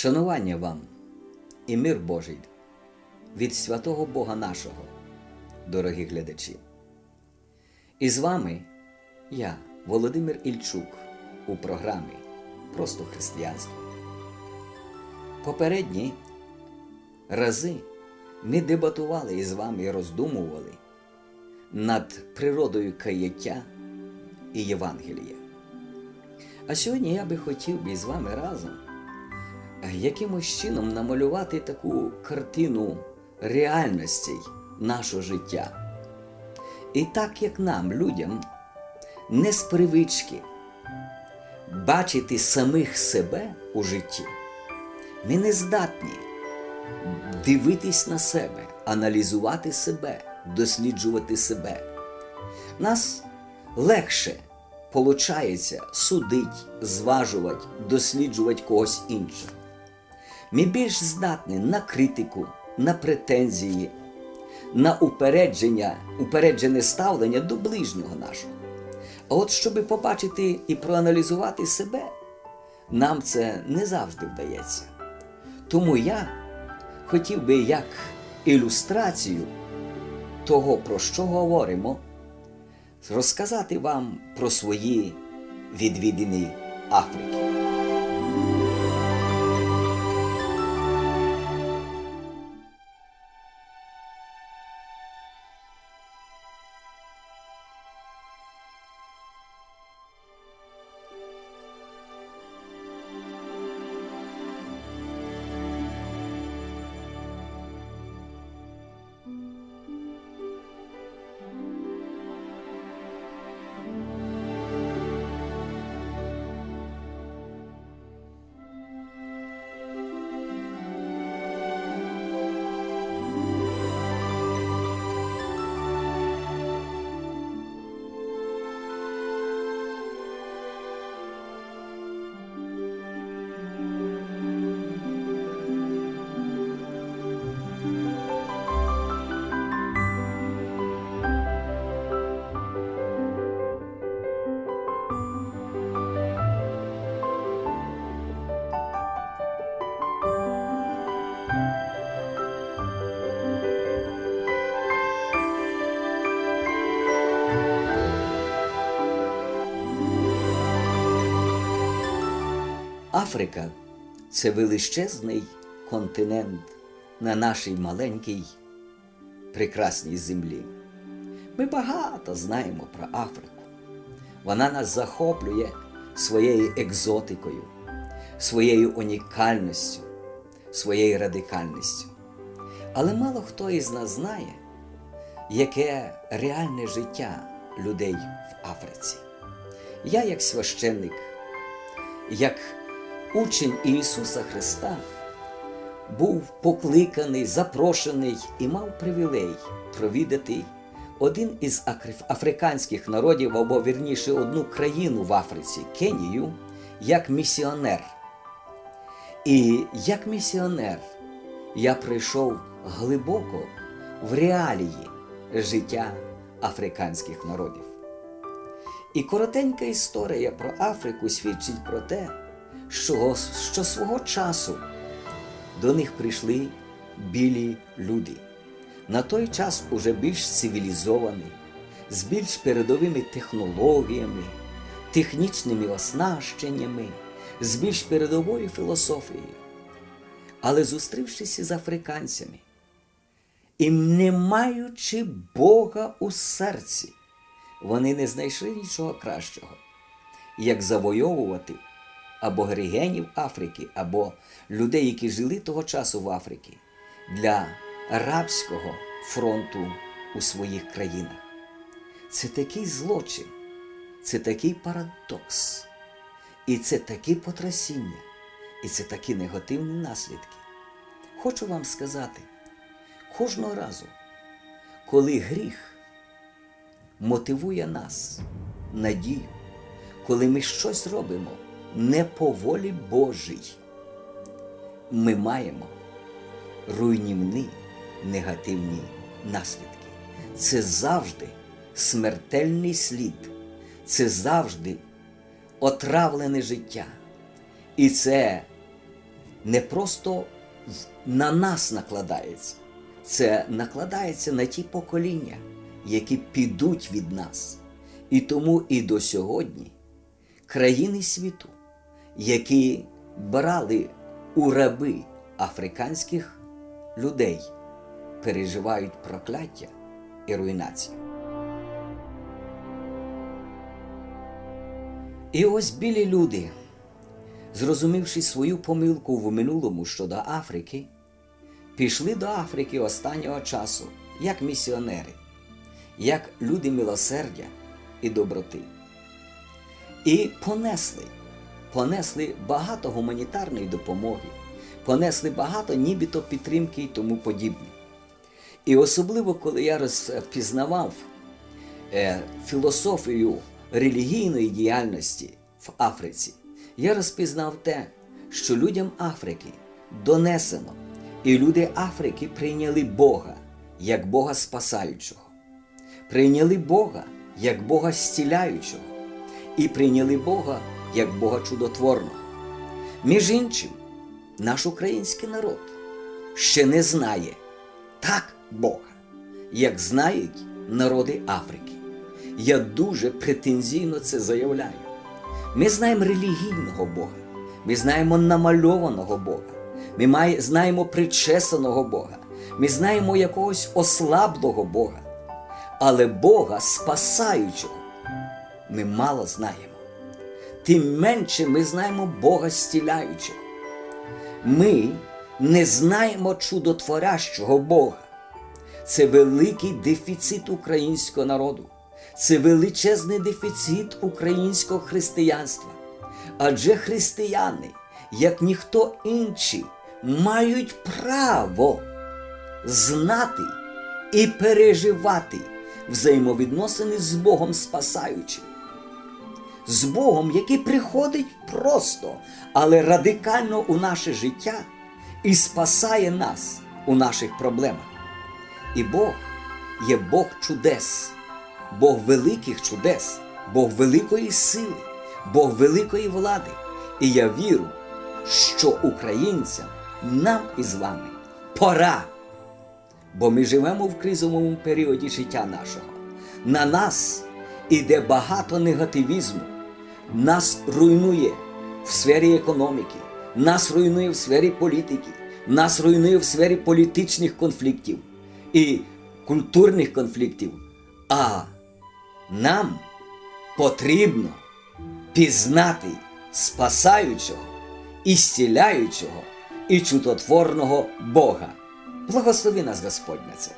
Шанування вам і мир Божий від святого Бога нашого, дорогі глядачі. І з вами я, Володимир Ільчук, у програмі Просто християнство. Попередні рази ми дебатували із вами і роздумували над природою каяття і Євангелія. А сьогодні я би хотів би з вами разом якимось чином намалювати таку картину реальностей нашого життя. І так як нам, людям, не з привички бачити самих себе у житті, ми не здатні дивитись на себе, аналізувати себе, досліджувати себе. Нас легше получається судить, зважувати, досліджувати когось іншого. Ми більш здатні на критику, на претензії, на упередження, упереджене ставлення до ближнього нашого. А от щоб побачити і проаналізувати себе, нам це не завжди вдається. Тому я хотів би як ілюстрацію того, про що говоримо, розказати вам про свої відвідини Африки. Африка це величезний континент на нашій маленькій прекрасній землі. Ми багато знаємо про Африку. Вона нас захоплює своєю екзотикою, своєю унікальністю, своєю радикальністю. Але мало хто із нас знає, яке реальне життя людей в Африці. Я, як священник, як учень Ісуса Христа був покликаний, запрошений і мав привілей провідати один із африканських народів, або вірніше одну країну в Африці, Кенію, як місіонер. І як місіонер я прийшов глибоко в реалії життя африканських народів. І коротенька історія про Африку свідчить про те, що, що свого часу до них прийшли білі люди. На той час уже більш цивілізовані, з більш передовими технологіями, технічними оснащеннями, з більш передовою філософією. Але зустрівшися з африканцями і не маючи Бога у серці, вони не знайшли нічого кращого, як завойовувати або григенів Африки, або людей, які жили того часу в Африці, для арабського фронту у своїх країнах. Це такий злочин, це такий парадокс, і це таке потрясіння, і це такі негативні наслідки. Хочу вам сказати, кожного разу, коли гріх мотивує нас, надію, коли ми щось робимо не по волі Божій, ми маємо руйнівні негативні наслідки. Це завжди смертельний слід, це завжди отравлене життя. І це не просто на нас накладається, це накладається на ті покоління, які підуть від нас. І тому і до сьогодні країни світу, які брали у раби африканських людей, переживають прокляття і руйнацію. І ось білі люди, зрозумівши свою помилку в минулому щодо Африки, пішли до Африки останнього часу як місіонери, як люди милосердя і доброти. І понесли, понесли багато гуманітарної допомоги, понесли багато нібито підтримки і тому подібне. І особливо, коли я розпізнавав е, філософію релігійної діяльності в Африці, я розпізнав те, що людям Африки донесено, і люди Африки прийняли Бога як Бога спасаючого, прийняли Бога як Бога зціляючого, і прийняли Бога як Бога чудотворного. Між іншим, наш український народ ще не знає так Бога, як знають народи Африки. Я дуже претензійно це заявляю. Ми знаємо релігійного Бога, ми знаємо намальованого Бога, ми знаємо причесаного Бога, ми знаємо якогось ослаблого Бога, але Бога спасаючого ми мало знаємо. Тим менше ми знаємо Бога зціляючого. Ми не знаємо чудотворящого Бога. Це великий дефіцит українського народу. Це величезний дефіцит українського християнства. Адже християни, як ніхто інший, мають право знати і переживати взаємовідносини з Богом спасаючим. З Богом, який приходить просто, але радикально у наше життя і спасає нас у наших проблемах. І Бог є Бог чудес, Бог великих чудес, Бог великої сили, Бог великої влади. І я вірю, що українцям, нам із вами пора, бо ми живемо в кризовому періоді життя нашого. На нас іде багато негативізму, нас руйнує в сфері економіки, нас руйнує в сфері політики, нас руйнує в сфері політичних конфліктів і культурних конфліктів. А нам потрібно пізнати спасаючого, і зціляючого і чудотворного Бога. Благослови нас Господь на це.